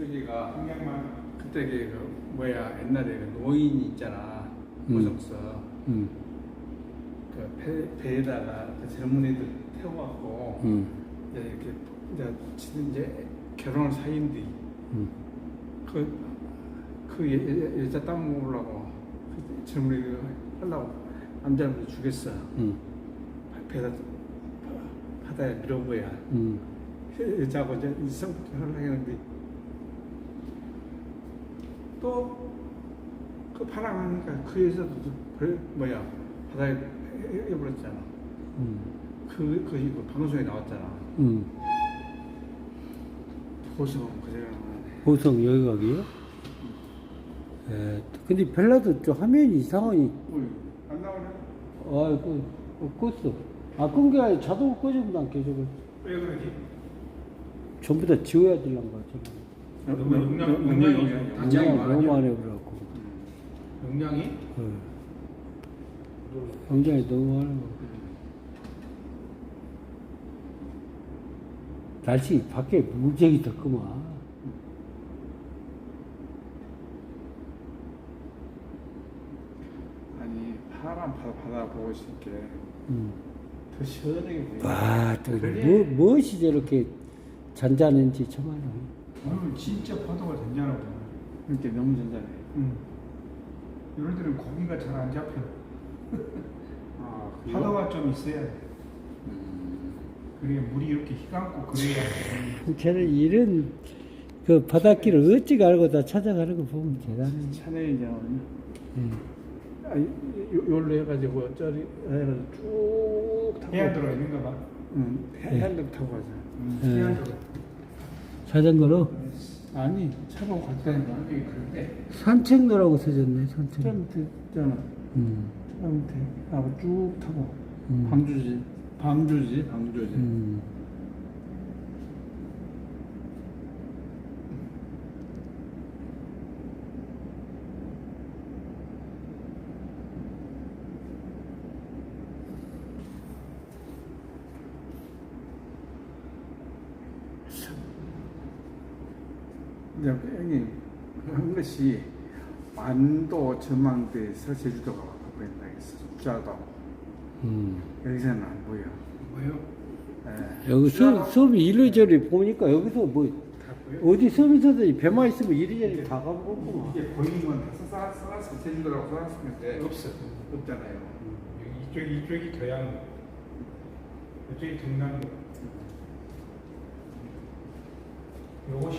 저기가 동양만 그때 그 뭐야 옛날에 그 노인 있잖아. 음. 고속서. 음, 그 배, 배에다가 그 젊은이들 태워갖고 음, 이제 이렇게 이제 지금 이제 결혼을 사귄뒤 음. 그, 그 여, 여, 여자 땅 먹으려고 그 젊은이들 하려고 남자를 죽였어. 음, 배에다 바다에 밀어보야. 음. 여자하고 이제 이성부터 하려고 했는데 또 그 파랑하니까 그 여자도 별 뭐야 바다에 해버렸잖아. 음, 그, 그 이거 방송에 나왔잖아. 음. 보성 그 생각나네. 보성 여기 가기요? 예, 근데 벨라도 좀 화면이 이상하니, 안 나오네. 아, 그, 어, 껐어. 아, 끈게 아니라 자동으로 꺼지면 안 켜져. 왜 그러지? 전부 다 지워야 되는 거야, 지금. 너무 용량- 너무 용량이 용량이 단장이 용량을 너무 많아요. 많이 해버려갖고. 용량이 어. 굉장히 너무 많아. 날씨 밖에 무지하게 덥구만. 아니 파란 바다, 바다 보고 있을게 음. 더 시원하게 보여. 와, 또, 그래. 뭐, 무엇이 저렇게 잔잔한지 참 알아. 오늘 진짜 파도가 된잖아. 이렇게 너무 잔잔해. 응. 이럴 때는 고기가 잘 안 잡혀. 아, 그래요? 파도가 좀 있어야 돼. 음. 그게 물이 이렇게 희감고 그래야 쟤는 이런 그 바닷길을 어찌 알고 다 찾아가는 거 보면 대단해. 차내이장 음. 아, 요- 요로 해가지고 저리 해가지고 쭉 타고 해안 들어 있는가 봐. 응, 해안도 타고 가자. 응. 네. 해안 들어. 자전거로 아니 차로 그런데 산책로라고 써졌네, 산책. 저 밑에 있잖아. 음. 저 밑에 하고 쭉 타고 음. 방주지, 방주지, 방주지. 음. 이제 형님 한 것이 완도 전망대에서 제주도가 보인다 했어. 숫자도 음. 여기서는 안 보여. 뭐요? 예. 여기 수, 수업이 이리저리 보니까 여기서 뭐 다 보여. 어디 수업에서도 배만 있으면 이리저리 다 가보고 이게 보이는 건다 써놨어. 제주도라고 써놨는데 없어. 없잖아요. 여기 이쪽 이쪽이 교양. 이쪽이 경남도. 요것이